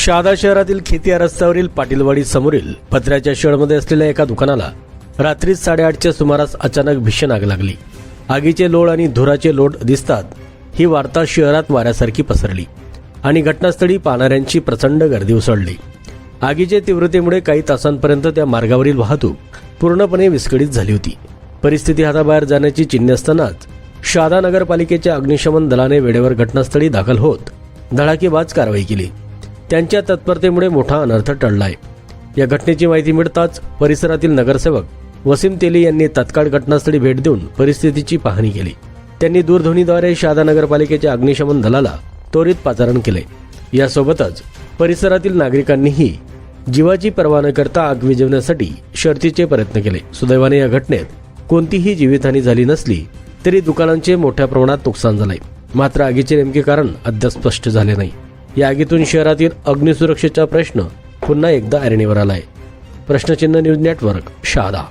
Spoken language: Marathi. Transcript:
शहादा शहरातील खेतिया रस्त्यावरील पाटीलवाडी समोरील पत्र्याच्या शेडमध्ये असलेल्या एका दुकानाला रात्री साडेआठच्या सुमारास अचानक भीषण आग लागली. आगीचे लोड आणि धुराचे लोट दिसतात ही वार्ता शहरात वाऱ्यासारखी पसरली आणि घटनास्थळी पाहणाऱ्यांची प्रचंड गर्दी उसळली. आगीच्या तीव्रतेमुळे काही तासांपर्यंत त्या मार्गावरील वाहतूक पूर्णपणे विस्कळीत झाली होती. परिस्थिती हाताबाहेर जाण्याची चिन्हे असतानाच शहादा नगरपालिकेच्या अग्निशमन दलाने वेळेवर घटनास्थळी दाखल होत धडाकेबाज कारवाई केली. त्यांच्या तत्परतेमुळे मोठा अनर्थ टळलाय. या घटनेची माहिती मिळताच परिसरातील नगरसेवक वसीम तेली यांनी तत्काळ घटनास्थळी भेट देऊन परिस्थितीची पाहणी केली. त्यांनी दूरध्वनीद्वारे शहादा नगरपालिकेच्या अग्निशमन दलाला त्वरित पाचारण केले. यासोबतच परिसरातील नागरिकांनीही जीवाची पर्वा न करता आग विजवण्यासाठी शर्तीचे प्रयत्न केले. सुदैवाने या घटनेत कोणतीही जीवितहानी झाली नसली तरी दुकानांचे मोठ्या प्रमाणात नुकसान झाले मात्र आगीचे नेमके कारण अद्याप स्पष्ट झाले नाही. या आगीतून शहरातील अग्निसुरक्षेचा प्रश्न पुन्हा एकदा ऐरणीवर आलाय. प्रश्नचिन्ह न्यूज नेटवर्क शहादा